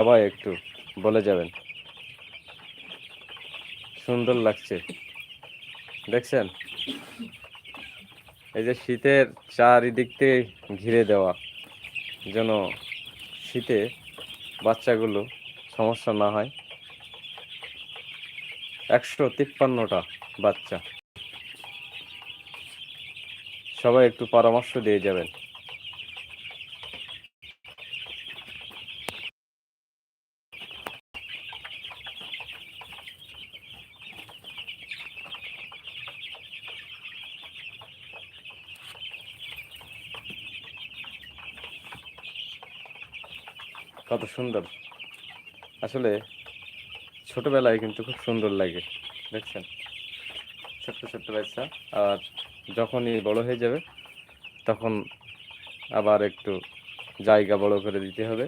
সবাই একটু বলে যাবেন। সুন্দর লাগছে। দেখছেন? এই যে শীতের চারিদিক থেকে ঘিরে দেওয়া, যেন শীতে বাচ্চাগুলো সমস্যা না হয়। একশো তিপ্পান্নটা বাচ্চা। সবাই একটু পরামর্শ দিয়ে যাবেন। কত সুন্দর। আসলে ছোটোবেলায় কিন্তু খুব সুন্দর লাগে, দেখছেন? ছোট্ট ছোট্ট বাচ্চা, আর যখনই বড় হয়ে যাবে, তখন আবার একটু জায়গা বড় করে দিতে হবে।